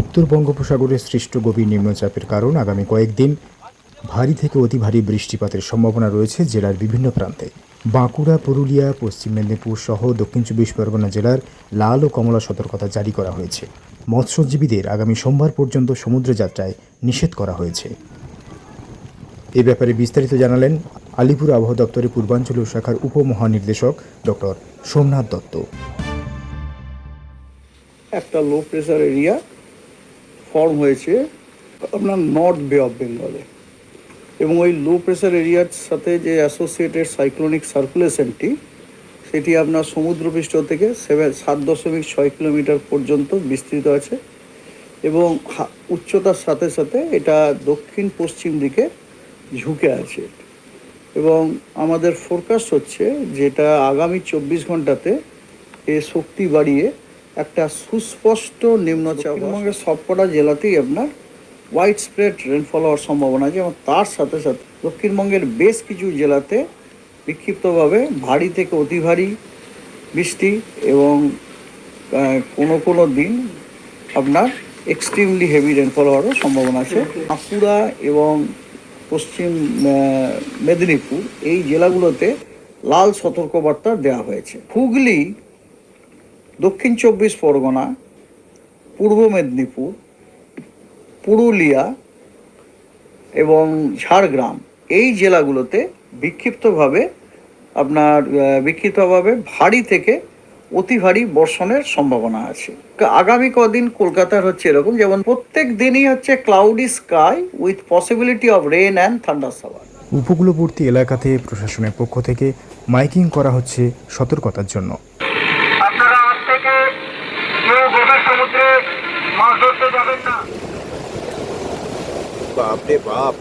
উত্তর বঙ্গোপসাগরে সৃষ্ট গভীর নিম্নচাপের কারণ আগামী কয়েকদিন ভারী থেকে অতি ভারী বৃষ্টিপাতের সম্ভাবনা রয়েছে জেলার বিভিন্ন প্রান্তে। বাঁকুড়া, পুরুলিয়া, পশ্চিম মেদিনীপুর সহ দক্ষিণ চব্বিশ পরগনা জেলার লাল ও কমলা সতর্কতা জারি করা হয়েছে। মৎস্যজীবীদের আগামী সোমবার পর্যন্ত সমুদ্র যাত্রায় নিষেধ করা হয়েছে। এ ব্যাপারে বিস্তারিত জানালেন আলিপুর আবহাওয়া দপ্তরের পূর্বাঞ্চলীয় শাখার উপমহানির্দেশক ডক্টর সোমনাথ দত্ত। একটা লো প্রেসার এরিয়া ফর্ম হয়েছে আপনার নর্থ বে অফ বেঙ্গলে এবং ওই লো প্রেশার এরিয়ার সাথে যে অ্যাসোসিয়েটেড সাইক্লোনিক সার্কুলেশনটি সেটি আপনার সমুদ্রপৃষ্ঠ থেকে সেভেন সাত দশমিক ছয় কিলোমিটার পর্যন্ত বিস্তৃত আছে। এবং উচ্চতার সাথে সাথে এটা দক্ষিণ পশ্চিম দিকে ঝুঁকে আছে। এবং আমাদের ফোরকাস্ট হচ্ছে যেটা আগামী চব্বিশ ঘন্টাতে এ শক্তি বাড়িয়ে একটা সুস্পষ্ট নিম্নচাপ। দক্ষিণবঙ্গের সবকটা জেলাতেই আপনার হোয়াইট স্প্রেড রেনফল হওয়ার সম্ভাবনা আছে এবং তার সাথে সাথে দক্ষিণবঙ্গের বেশ কিছু জেলাতে বিক্ষিপ্তভাবে ভারী থেকে অতি ভারী বৃষ্টি এবং কোনো কোনো দিন আপনার এক্সট্রিমলি হেভি রেনফল হওয়ারও সম্ভাবনা আছে। বাঁকুড়া এবং পশ্চিম মেদিনীপুর এই জেলাগুলোতে লাল সতর্কবার্তা দেওয়া হয়েছে। হুগলি দক্ষিণ চব্বিশ পরগনা, পূর্ব মেদিনীপুর, পুরুলিয়া এবং ঝাড়গ্রাম। এই জেলাগুলোতে বিক্ষিপ্তভাবে আপনার বিক্ষিপ্তভাবে ভারী থেকে অতি ভারী বর্ষণের সম্ভাবনা আছে। আগামী কদিন কলকাতার হচ্ছে এরকম, যেমন প্রত্যেক দিনই হচ্ছে cloudy sky with possibility of rain and thunder shower উপকূলবর্তী এলাকাতে প্রশাসনের পক্ষ থেকে মাইকিং করা হচ্ছে সতর্কতার জন্য। মাছ ধরতে যাবেন না বাপরে বাপ